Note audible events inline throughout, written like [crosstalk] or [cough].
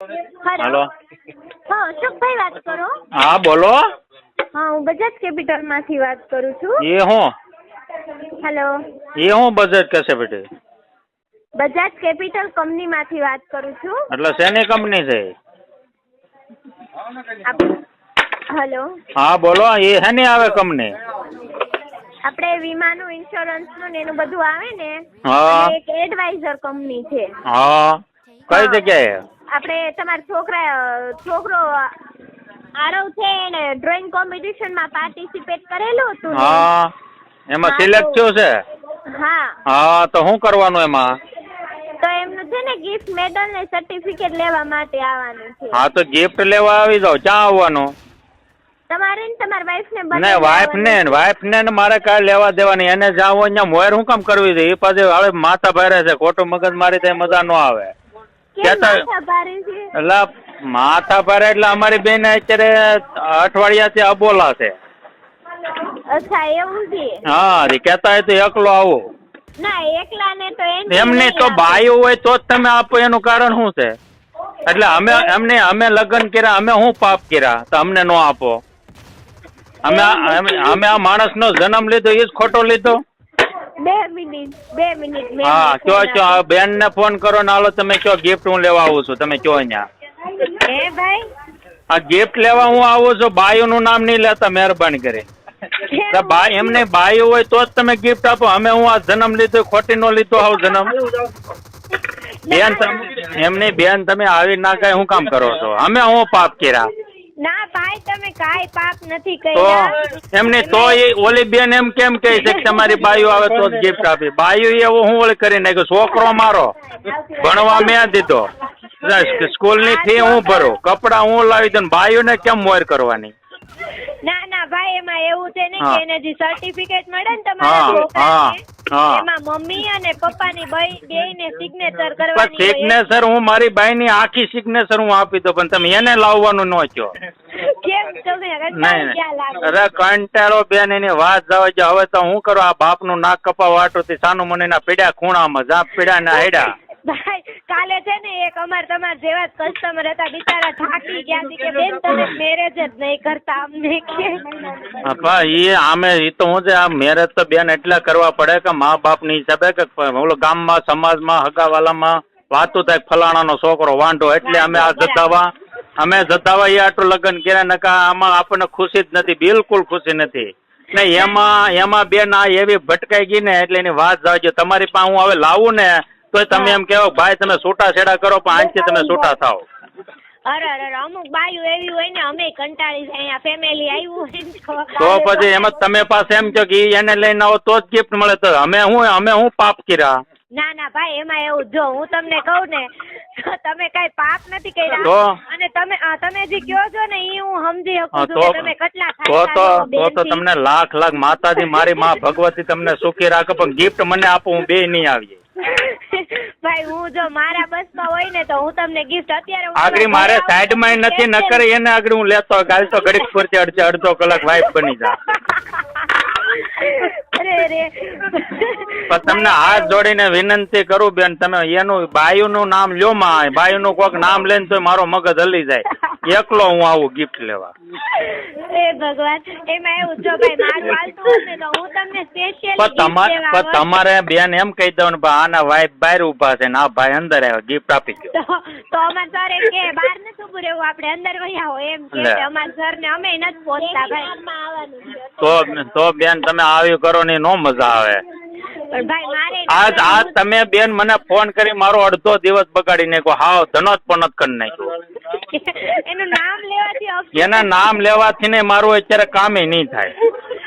હાલો. હા અશોકભાઈ વાત કરો. હા બોલો. હા હું બજાજ કેપિટલમાંથી વાત કરું છું. એ હું? હેલો એ હું બજાજ બેટી બજાજ કેપિટલ કંપનીમાંથી વાત કરું છું. એટલે શેની કંપની છે? હેલો હા બોલો એ હેની આવે કંપની? આપણે વીમાનું ઇન્સ્યોરન્સનું ને એનું બધું આવે ને. એક એડવાઇઝર કંપની છે. હા. કઈ જગ્યાએ? આપણે તમારા છોકરા છોકરો આરવ છે એને ડ્રોઈંગ કોમ્પિટિશનમાં પાર્ટિસિપેટ કરેલું હતું હા એમાં સિલેક્ટ થયો છે? હા. હા તો શું કરવાનું એમાં? તો એમનું છે ને ગિફ્ટ મેડલ ને સર્ટિફિકેટ લેવા માટે આવવાનું છે. હા તો ગિફ્ટ લેવા આવી જાવ ક્યાં આવવાનું? તમારે ને તમારા વાઈફ ને ને વાઈફ ને વાઈફ ને મારે કાંઈ લેવા દેવાની એને જાવ અહીંયા મોયર શું કામ કરવી છે એ પાસે હવે માથા ભરે છે ખોટું મગજ મારી તો મજા ન આવે. એટલે માથા ભારે એટલે અમારી બેન અત્યારે અઠવાડિયાથી અબોલા છે. અચ્છા એવું છે? હા કહેતા હોય તો એકલો આવું. ના એકલા ને તો એમને તો. બાયો હોય તો જ તમે આપો એનું કારણ શું છે? એટલે અમે એમને અમે લગ્ન કર્યા અમે શું પાપ કર્યા? તો અમને નો આપો. અમે અમે અમે આ માણસનો જન્મ લીધો એ જ ખોટો લીધો? બે મિનિટ બે મિનિટ હા કયો કયો બેન ને ફોન કરો ને હાલો તમે કયો ગિફ્ટ હું લેવા આવું છું તમે કયો અહીંયા. એ ભાઈ? આ ગિફ્ટ લેવા હું આવું છું બાયુનું નામ નહીં લેતા મહેરબાની કરી. એટલે બા એમને બાયું હોય તો જ તમે ગિફ્ટ આપો. અમે હું આ જન્મ લીધો ખોટી નો લીધો આવું જન્મ. બેન એમની બેન તમે આવી ના કઈ હું કામ કરો છો? અમે હું પાપ કર્યા? ના ભાઈ તમે કાઈ પાપ નથી કર્યા. એમને તો એ ઓલી બેન એમ કેમ કહે છે કે તમારી બાયુ આવે તો જ ગિફ્ટ આપી? બાયુ એવું હું ઓળ કરી નાખ્યો છોકરો મારો. ભણવા મેં દીધો. સ્કૂલની ફી હું ભરું. કપડાં હું લાવી દઉં બાયુને કેમ મોર કરવાની? ના ના ભાઈ એમાં એવું છે ને કે એને જે સર્ટિફિકેટ મળે ને તમારા છોકરાને. એમાં મમ્મી અને પપ્પાની બે ને સિગ્નેચર કરવાની સિગ્નેચર હું મારી બાઈની આખી સિગ્નેચર હું આપી દઉં પણ તમે એને લાવવાનું ન કહો. કેમ તમે નહીં કંટાળી? નહીં અરે બેન એની વાત જવા છે હવે તો હું કરું આ બાપનું નાક કપા વાટું થી સાનું મને એના પીડ્યા ખૂણામાં જા પીડ્યા ના હેડા. ભાઈ કાલે છે ને એક અમાર તમાર જેવા જ કસ્ટમર હતા બિચારા થાકી ગયા કે બેન તમે મેરેજ જ નહીં કરતા અમને કે. હા એ આમે એ તો હું છે આ મેરેજ તો બેન એટલા કરવા પડે કે મા બાપની હિસાબે કે ઓલો ગામમાં સમાજમાં હગાવાલામાં વાતું થાય ફલાણાનો છોકરો વાંઢો એટલે અમે આ જતાવા અમે જતાવા એ આટલું લગ્ન કર્યા નકા આમાં આપણને ખુશી જ નથી બિલકુલ ખુશી નથી. ને એમાં એમાં બેન આ એવી ભટકાઈ ગઈ ને એટલે એની વાત જાવજો તમારી પાસે હું હવે લાવું ને તોય તમે એમ કેવો ભાઈ તમે છૂટા છેડા કરો પણ આજથી તમે છૂટા થાવ અરે અરે અમુક બાયું એવી હોય ને અમે કંટાળી જાય અહીંયા ફેમિલી આવ્યું હોય તો. તો પછી એમ જ તમે પાસે એમ કહો કે એને લઈને આવો તો જ ગિફ્ટ મળે. તો અમે હું અમે હું પાપ કર્યા? ના ના ભાઈ એમાં એવું જો હું તમને કહું ને તમે કઈ પાપ નથી તો? કર્યા અને તમે તમે જે કહો છો ને એ હું સમજી શકું છું તો તમે કેટલા તો તો તો તો તમને લાખ લાખ માતાજી મારી માં ભગવતી તમને સુખી રાખે પણ ગિફ્ટ મને આપો હું બે નહીં આવીએ. [laughs] ભાઈ હું જો મારા બસમાં હોય ને તો હું તમને ગિફ્ટ અત્યારે આગળ મારે સાઈડમાં નથી નકર એને આગળ હું લેતો ગાલતો ઘડીક ફરતી અડધો અડધો કલાક વાઈફ બની જા [laughs] અરે પણ તમને હાથ જોડીને વિનંતી કરું બેન તમે એનું બાયુનું નામ લ્યો માં બાયુનું કોઈક નામ લઈને તો મારો મગજ હલી જાય. એકલો હું આવું ગિફ્ટ લેવા. એ ભગવાન એમાં એવું જો ભાઈ મારું હાલતું હોય તો હું તમને સ્પેશિયલ પણ તમારે તમારે બેન એમ કહી દઉં ને આના વાઈફ બહાર ઊભા છે ને આ ભાઈ અંદર આવ્યો ગિફ્ટ આપી ગયો. તો તો અમાર સર એમ કે બહાર નથી ઉભું રહેવું આપણે અંદર વહ્યા હોય. એમ કે લે. અમાર સર ને અમે નથી પહોંચતા ભાઈ. તો તો બેન તમે આવ્યું કરો ને નો મજા આવે. આજ આજ તમે બેન મને ફોન કરી મારો અડધો દિવસ બગાડી નાખ્યો. હાવ ધનો જ પણ કરી નાખ્યો. [laughs] એનું નામ લેવાથી એના નામ લેવાથી ને મારું અત્યારે કામે નહીં થાય.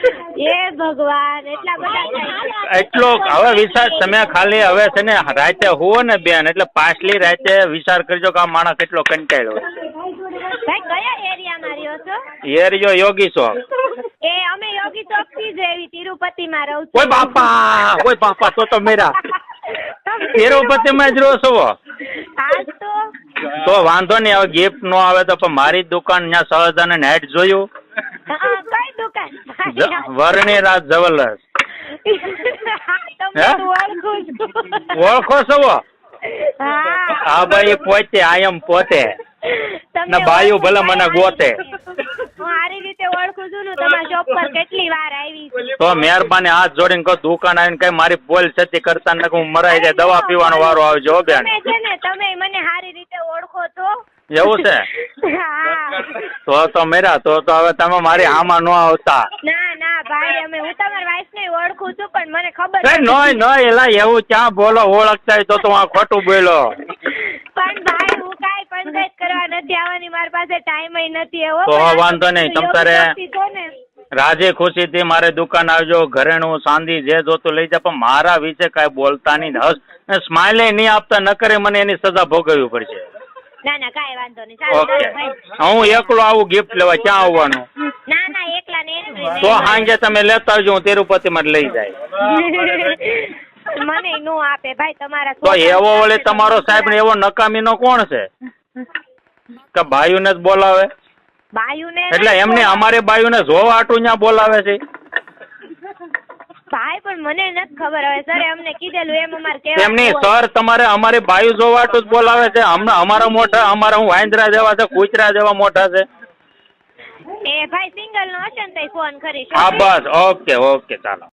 [laughs] એ ભગવાન એટલા બધા. એટલો હવે વિચાર તમે ખાલી હવે છે ને રાતે હોવો ને બેન એટલે પાછલી રાતે વિચાર કરજો કે આ માણસ કેટલો કંટાળ્યો એરિયો યોગી છો એ રહ્યો યોગી ચોક એ અમે યોગી ચોકથી જ એવી તિરુપતિમાં રહું છું. ઓય બાપા ઓય બાપા તો તો મેરા. [laughs] તમે- તિરુપતિમાં જ રહો છો તો? તો વાંધો નહીં હવે ગિફ્ટ નો આવે તો પણ મારી દુકાન ત્યાં સહજાને નેટ જોયું. હા, કઈ દુકાન? જ- રાજ જવેલર્સ ઓળખું છું. હા? ભાઈ પોતે આયમ પોતે. ને ભલે મને ગોતે. હું ઓળખું છું ને તમારા શોપ પર કેટલી વાર આવી છું. તો મહેરબાની હાથ જોડીને કહો દુકાન આવીને કઈ મારી બોલ છતી કરતા ને હું મરાઈ જાય દવા પીવાનો વારો આવજો હો બેન. તમે છે ને તમે મને સારી રીતે ઓળખો છો. એવું છે? હા. તો તો મેરા તો તો હવે તમે મારી આમાં ન આવતા. ના ના ભાઈ અમે હું તમારી વાઈફ ને ઓળખું છું પણ મને ખબર એ નોય નોય એલા એવું ક્યાં બોલો ઓળખતા હોય તો તો આ ખોટું બોલો પણ ભાઈ હું કાંઈ પંચાયત કરવા નથી આવવાની મારી પાસે ટાઈમ નથી એવો તો વાંધો નહીં, તમ તારે- છો ને. મારે દુકાન આવજો ઘરેણું ચાંદી જે જોતું લઈ જા પણ મારા વિશે કઈ બોલતા નહીં હસ. સ્માઇલે નહીં આપતા ન કરે મને એની સજા ભોગવવી પડશે. ના ના કાંઈ વાંધો નહીં. ચાલો ઓકે. ચાલો ભાઈ. હું એકલો આવું ગિફ્ટ લેવા ક્યાં આવવાનું? ના ના એકલા ને તો નહીં. તમે લેતા આવજો હું તિરુપતિ માં લઈ જાય. [laughs] મને નો આપે ભાઈ તમારા તો એવો વળી તમારો સાહેબ ને. એવો નકામીનો કોણ છે? કે બાયુને જ બોલાવે? બાયુને એટલે એમને અમારે બાયુને જોવા આટું ન્યા બોલાવે છે? ભાઈ પણ મને નથી ખબર હવે. સર અમને કીધેલું એમ અમારે કહેવાનું એમની સર તમારે અમારી બાયુ જોવા હાટું જ બોલાવે છે? હમણાં અમારા મોઢા અમારા હું વાંદરા જેવા છે કૂતરા જેવા મોઢા છે? એ ભાઈ સિંગલ નો હશે ને ફોન કરીશ હા બસ ઓકે ઓકે ચાલો.